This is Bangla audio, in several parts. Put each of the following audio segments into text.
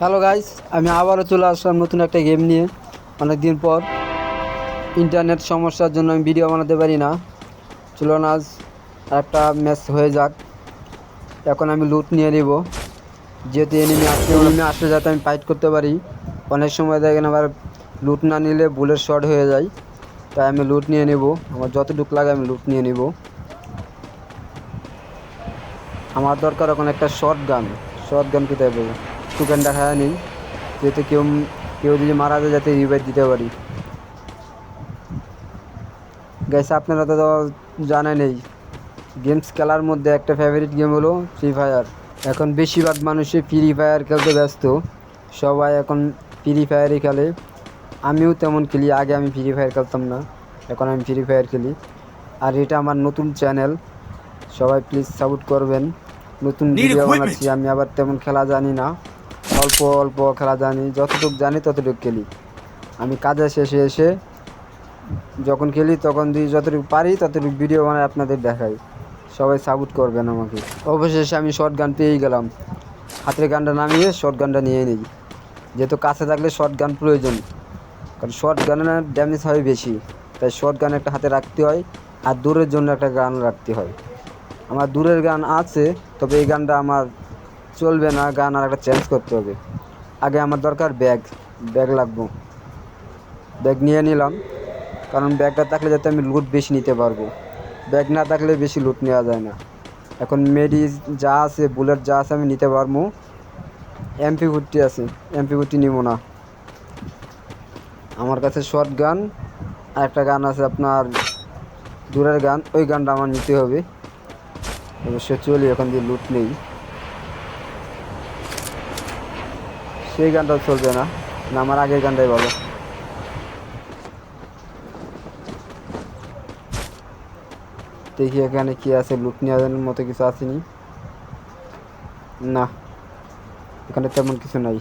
হ্যালো গাইস আমি আবারও চলে আসলাম নতুন একটা গেম নিয়ে। অনেক দিন পর ইন্টারনেট সমস্যার জন্য আমি ভিডিও বানাতে পারি না। চলুন আজ একটা ম্যাচ হয়ে যাক। এখন আমি লুট নিয়ে নিব। যেহেতু এনিমি আসলে এনিমি আসলে যাতে আমি ফাইট করতে পারি। অনেক সময় দেখেন আবার লুট না নিলে বুলেট শর্ট হয়ে যায়। তাই আমি লুট নিয়ে নেব। আমার যতটুকু লাগে আমি লুট নিয়ে নিব। আমার দরকার এখন একটা শর্ট গান শর্ট গান কোথায় পাবো? টুকেন দেখা নেই যেহেতু কেউ কেউ যদি মারা যায় যাতে রিভাইভ দিতে পারি। গেছে আপনারা তো জানেন নেই গেমস খেলার মধ্যে একটা ফেভারিট গেম হলো ফ্রি ফায়ার এখন বেশিরভাগ মানুষই ফ্রি ফায়ার খেলতে ব্যস্ত সবাই এখন ফ্রি ফায়ারই খেলে। আমিও তেমন খেলি আগে আমি ফ্রি ফায়ার খেলতাম না এখন আমি ফ্রি ফায়ার খেলি। আর এটা আমার নতুন চ্যানেল সবাই প্লিজ সাপোর্ট করবেন। নতুন ভিডিও বানাচ্ছি আমি আবার তেমন খেলা জানি না। অল্প অল্প খেলা জানি, যতটুকু জানি ততটুকু খেলি। আমি কাজে শেষে এসে যখন খেলি, তখন দিয়ে যতটুকু পারি, ততটুকু ভিডিও বানাই আপনাদের দেখাই। সবাই সাপোর্ট করবেন আমাকে। অবশেষে আমি শর্ট গান পেয়েই গেলাম। হাতের গানটা নামিয়ে শর্ট গানটা নিয়ে নিই। যেহেতু কাছে থাকলে শর্ট গান প্রয়োজন। কারণ শর্ট গানের ড্যামেজ হয় বেশি। তাই শর্ট গান একটা হাতে রাখতে হয় আর দূরের জন্য একটা গান রাখতে হয়। আমার দূরের গান আছে, তবে এই গানটা আমার চলবে না, গান আর একটা চেঞ্জ করতে হবে। আগে আমার দরকার ব্যাগ ব্যাগ লাগবো। ব্যাগ নিয়ে নিলাম, কারণ ব্যাগটা থাকলে যাতে আমি লুট বেশি নিতে পারব। ব্যাগ না থাকলে বেশি লুট নেওয়া যায় না। এখন মেডি যা আছে বুলেট যা আছে আমি নিতে পারব। এমপি ফুটটি আছে এমপি ফুটটি নিব না। আমার কাছে শর্ট গান আর একটা গান আছে আপনার দূরের গান, ওই গানটা আমার নিতে হবে। অবশ্য চলি, এখন দিয়ে লুট নেই। সেই গানটাও চলবে না। না, আমার আগের গানটাই ভালো। দেখি এখানে কি আছে লুট নেওয়ার মতো কিছু আসেনি। না, এখানে তেমন কিছু নাই।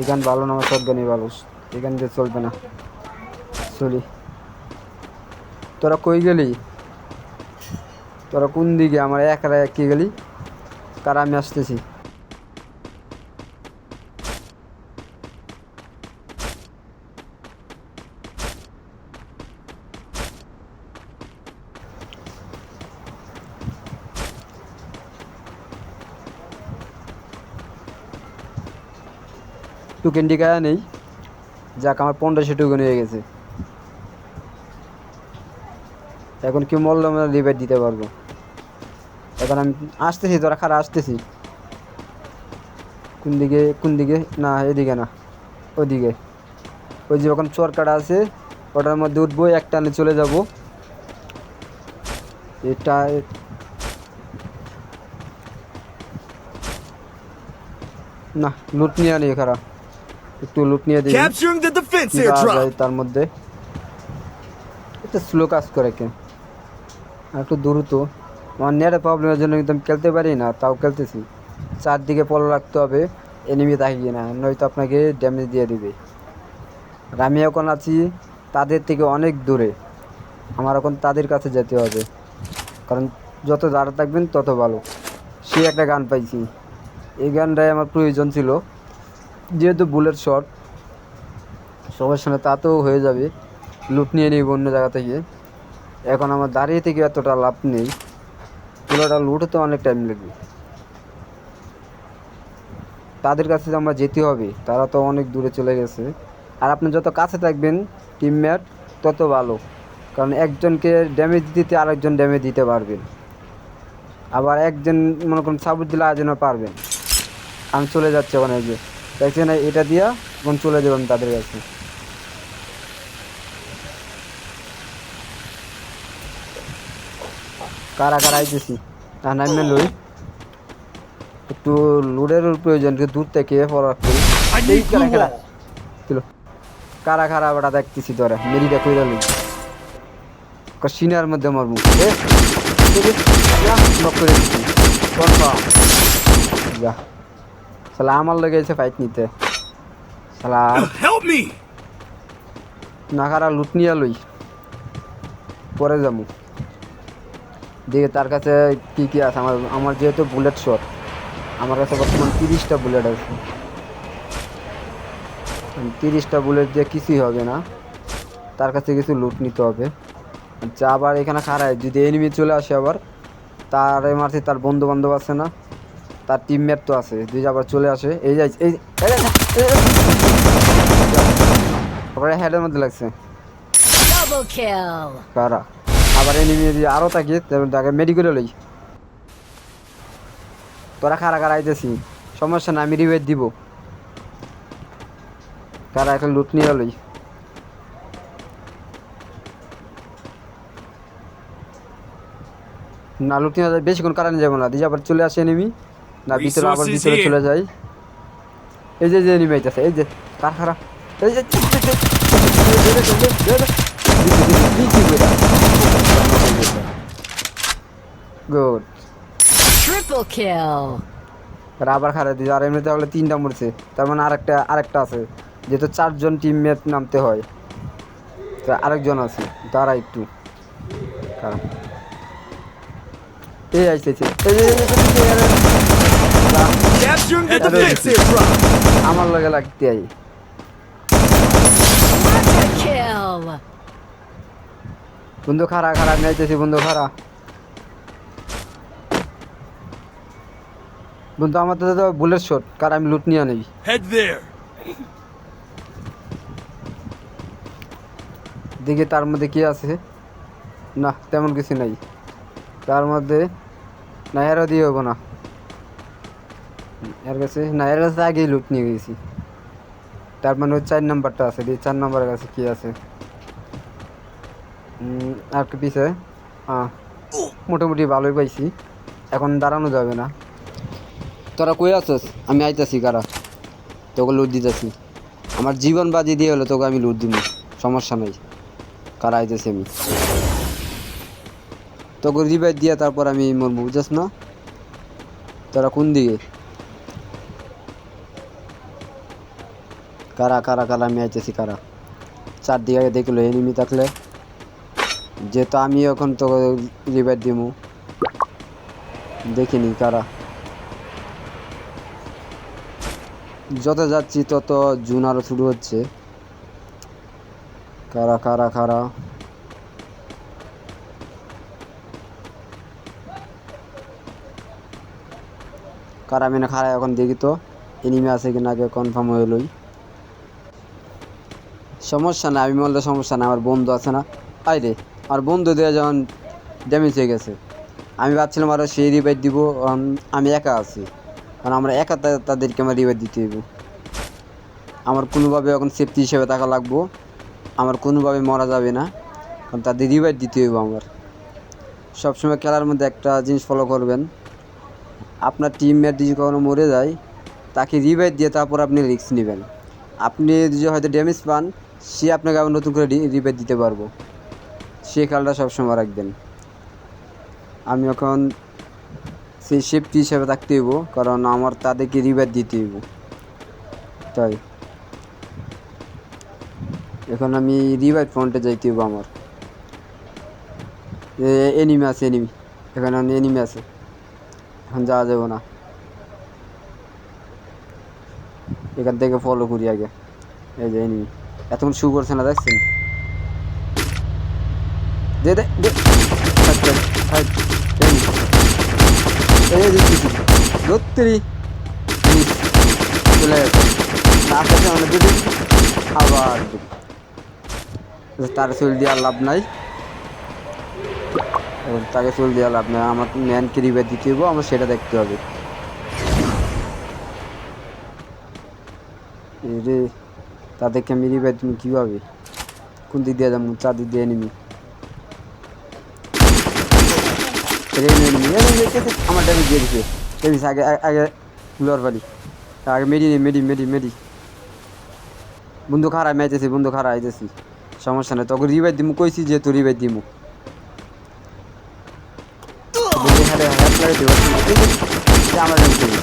এই গান ভালো না, আমার সব গানই ভালো। এখান দিয়ে চলবে না। চলি। তোরা কই গেলি? তোরা কোন দিকে? আমার একে গেলি? কার আমি আসতেছি? টুকেন টিকা নেই। যাক, আমার পনেরোশো টুকেন হয়ে গেছে। এখন কি মল্ল আমরা রিভাইট দিতে পারব? এখন আমি আসতেছি, তোরা খারা আসতেছি। কোন দিকে কোন দিকে? না, এদিকে না, ওদিকে। ওই যে ওখানে চরকাটা আছে, ওটার মধ্যে উঠবো, এক টানে চলে যাব। এটা না লুট নিয়ে আনি খারা একটু লুট নিয়ে দিই তার মধ্যে। এটা স্লো কাজ করে কে। আর একটু দ্রুত। আমার নেটের প্রবলেমের জন্য কিন্তু আমি খেলতে পারি না তাও খেলতেছি। চারদিকে পলো রাখতে হবে এনিমি থাকে না নয়তো আপনাকে ড্যামেজ দিয়ে দিবে। আর আমি এখন আছি তাদের থেকে অনেক দূরে। আমার এখন তাদের কাছে যেতে হবে। কারণ যত দাঁড়া থাকবেন তত ভালো। সে একটা গান পাইছি। এই গানটাই আমার প্রয়োজন ছিল। যেহেতু বুলেট শট সবার সঙ্গে তাতেও হয়ে যাবে। লুট নিয়ে নিব অন্য জায়গা থেকে। এখন আমার দাঁড়িয়ে থেকে এতটা লাভ নেই। পুরোটা লুট হতে অনেক টাইম লাগবে। তাদের কাছে আমরা যেতে হবে। তারা তো অনেক দূরে চলে গেছে। আর আপনি যত কাছে থাকবেন টিমমেট তত ভালো। কারণ একজনকে ড্যামেজ দিতে আরেকজন ড্যামেজ দিতে পারবেন আবার একজন মনে করুন সাপোর্ট দিলে আরেকজনও পারবেন আমি চলে যাচ্ছি ওখানে যে। দেখছেন এটা দিয়া এখন চলে যাবেন তাদের কাছে কারা কারা আইতেছি আর নামবেন লই একটু লুডের প্রয়োজন দূর থেকে পড়া করি. ছিল কারা কারা বেটা দেখতেছি তোরা মেরিটা কইরা লই সিনার মধ্যে মারবো এ নক করে দিচ্ছি যা শালা আমার লগে এসে ফাইট নিতে। শালা আর Help নাকারা লুট নিয়ে লই। পরে যাব। দেখে তার কাছে কি কি আছে। আমার আমার যেহেতু বুলেট শট আমার কাছে বর্তমান তিরিশটা বুলেট আছে। তিরিশটা বুলেট দিয়ে কিছুই হবে না। তার কাছে কিছু লুট নিতে হবে। যা আবার এখানে খারায় যদি এনিমি চলে আসে আবার তার মারতে তার বন্ধু বান্ধব আছে না। তার টিমমেট তো আছে যদি আবার চলে আসে এই যাই এই। তারপরে হেডের মধ্যে লাগছে. কারা? আবার এনিমি যদি আরও থাকে তাকে মেডিকেলে লই। তোরা খারা খারা আইতেছি? সমস্যা না আমি রিভাইভ দিব। কারা একটা লুট নিয়ে লই। না লুট নিয়ে বেশিক্ষণ কারণে যাব না। দিয়ে আবার চলে আসে এনিমি না ভিতরে আবার ভিতরে চলে যাই এই যে যে এনিমি আইতেছে এই যে কার খারা এই যে গুড Triple kill. আবার খারা দিয়েছে আর এমনিতে হলে তিনটা মরছে তার মানে আরেকটা আরেকটা আছে যেহেতু চারজন টিম টিমমেট নামতে হয় তা আরেকজন আছে তারা একটু কারণ এই আইতেছে এই যে- এই যে- এই যে- এই যে- যা, Capturing the defensive drop. আমার লগে লাগতে আই kill. বন্ধু খারা খারা আমি বন্ধু খারা বন্ধু আমার তো তো বুলেট শট কার আমি লুট নিয়ে নেই Head there. দেখি তার মধ্যে কি আছে। না তেমন কিছু নাই। তার মধ্যে না এরও দিয়ে হব না। এর কাছে না এর কাছে আগেই লুট নিয়ে গেছি তার মানে ওই চার নাম্বারটা আছে দিয়ে চার নাম্বারের কাছে কি আছে আর কি পিছে মোটামুটি ভালোই পাইছি এখন দাঁড়ানো যাবে না তোরা কই আছিস আমি আইতাছি কারা তোকে লুট দিতেছি আমার জীবন বাজি দিয়ে হলো তোকে আমি লুট দিব সমস্যা নাই কারা আইতেছি আমি তোকে রিভাইভ দিয়া তারপর আমি মরবো বুঝাস না তোরা কোন দিকে কারা কারা কারা আমি কারা? চারদিকে দেখল এনিমি থাকলে। যেহেতু আমি এখন তোকে রিভাইভ দিমু। দেখিনি কারা। যত যাচ্ছি তত জুন আরও শুরু হচ্ছে। কারা কারা কারা? কারা আমি না খারা এখন দেখি তো। এনিমি আছে কিনা আগে কনফার্ম হয়ে লই। সমস্যা না আমি বললে সমস্যা না আমার বন্ধু আছে না। আই রে, আমার বন্ধু দেওয়া যেমন ড্যামেজ হয়ে গেছে, আমি ভাবছিলাম আরও সেই রিভাইভ দিব আমি একা আছি। কারণ আমরা একা তাদেরকে আমার রিভাইভ দিতে হইব। আমার কোনোভাবে এখন সেফটি হিসেবে থাকা লাগবো, আমার কোনোভাবে মরা যাবে না, কারণ তাদের রিভাইভ দিতে হইব আমার। সবসময় খেলার মধ্যে একটা জিনিস ফলো করবেন, আপনার টিমমেট যদি কখনো মরে যায়, তাকে রিভাইভ দিয়ে তারপর আপনি রিস্ক নেবেন। আপনি যদি হয়তো ড্যামেজ পান সে আপনাকে আবার নতুন করে রিভাইভ দিতে পারব। সেই খেলাটা সবসময় রাখবেন। আমি এখন সেই সেফটি হিসাবে থাকতে হইব, কারণ আমার তাদেরকে রিভাইভ দিতে হইব। তাই। এখন আমি রিভাইভ পয়েন্টে যাইতে হইব আমার। এনিমি আছে এনিমি এখানে এনিমি আছে। এখন যাওয়া যাবে না। এখান থেকে ফলো করি আগে। এই যে এনিমি এতক্ষণ শু করছে না, দেখছেন? দে দে ধরতেরি। চলে গেছে। আসতে আমরা আবার তার চুল দেওয়ার লাভ নাই। তাকে চুল দেওয়ার লাভ নাই। আমার ম্যান রিভার দিতে হইব, আমার সেটা দেখতে হবে। তাদেরকে আমি রিভার তুমি কীভাবে? কোন দিক দিয়ে যাব? চারদিক দিয়ে নিবি আমার ড্যামেজ দিয়ে দিচ্ছে ড্যামেজ আগে আগে- লোয়ার বালি আগে মেডি মেডি মেডি মেডি বন্ধু খারা আমি আইতেছি বন্ধু খারা আইতেছি। সমস্যা নেই। তোকে রিভাইভ দিমু কইছি যেহেতু রিভাইভ দিমু। আমার damage দিয়ে দিছে।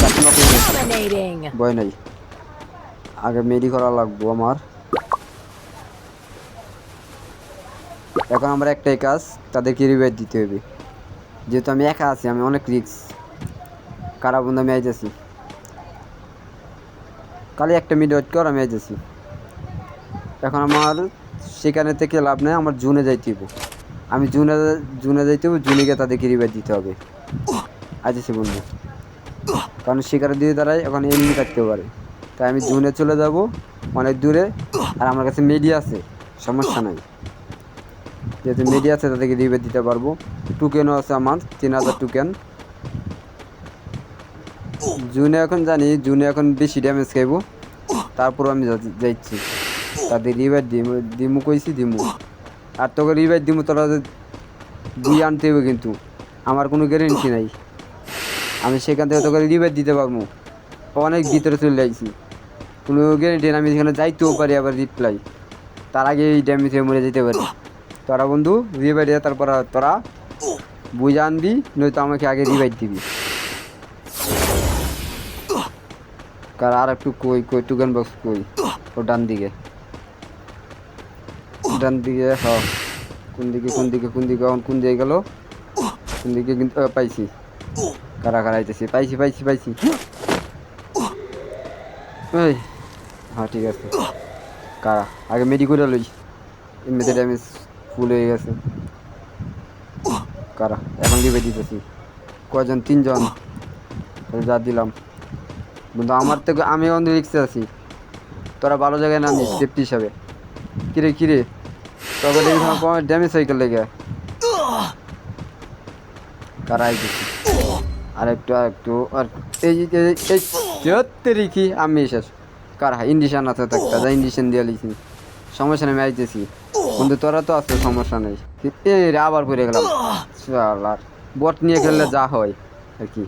চারটে knock হয়ে গেছে। Dominating. ভয় নাই আগে মেডি করা লাগবো আমার। এখন আমার একটাই কাজ তাদেরকে রিভাইভ দিতে হবে। যেহেতু আমি একা আছি, আমি অনেক রিক্স কারা বন্ধু আমি আইতেছি। কালি একটা মিনিট ওয়েট কর, আমি আইতেছি। এখন আমার সেখানে থেকে লাভ নেই, আমার জুনে যাইতে হইব। আমি জুনে জুনে যাইতে হবে জুনে গিয়ে তাদেরকে রিভাইভ দিতে হবে। আইতেছি বন্ধু। কারণ শিকারে দিয়ে দাঁড়ায়, এখন এমনি থাকতে পারে। তাই আমি জুনে চলে যাব, অনেক দূরে, আর আমার কাছে মিডিয়া আছে, সমস্যা নাই। যেহেতু মিডিয়া আছে, তাদেরকে রিভাইভ দিতে পারব। টুকেনও আছে আমার, তিন হাজার টুকেন জুনে এখন জানি জুনে এখন বেশি ড্যামেজ খাইবো। তারপর আমি যাইছি। তাদের রিভাইভ দিমু দিমু কইছি, দিমু। আর তোকে রিভাইভ দিমু, তোরা যে দুই আনতে হবে কিন্তু। আমার কোনো গ্যারেন্টি নাই। আমি সেখান থেকে তোকে রিভাইভ দিতে পারব। অনেক ভিতরে চলে যাইছি কোনো গ্যারেন্টি আমি সেখানে যাইতেও পারি আবার রিপ্লাই তার আগে এই ড্যামেজ হয়ে মরে যেতে পারি। তোরা বন্ধু রিভাইভ দিয়ে তারপর তোরা বুঝে আনবি, নয়তো আমাকে আগে রিভাইভ দিবি। কার আর একটু কই কই টুকেন বক্স কই? ও ডান দিকে। ডান দিকে, হ। কোন দিকে কোন দিকে কোন দিকে এখন কোন দিকে গেল? কোন দিকে কিন্তু পাইছি। কারা কারা আইতেছি? পাইছি পাইছি পাইছি। এই। হ্যাঁ ঠিক আছে কারা আগে মেডি করে লই এমনিতে ড্যামেজ ফুল হয়ে গেছে কারা এখন দিবে দিতেছি কয়জন তিনজন যা দিলাম কিন্তু আমার থেকে আমি অন্য রিক্সে আছি তোরা ভালো জায়গায় নামিস সেফটি হিসাবে কিরে কিরে তবে দেখি ড্যামেজ হয়ে গেল লেগে কারা দিচ্ছি আর একটু আর একটু আর এই এই আমি শেষ কার ইন্ডিশন আছে তো একটা যা ইন্ডিশন দিয়ে লিখি সমস্যা নেই আইতেছি। কিন্তু তোরা তো আছে সমস্যা নেই। এই রে আবার পড়ে গেলাম। বট নিয়ে খেললে যা হয় আর কি।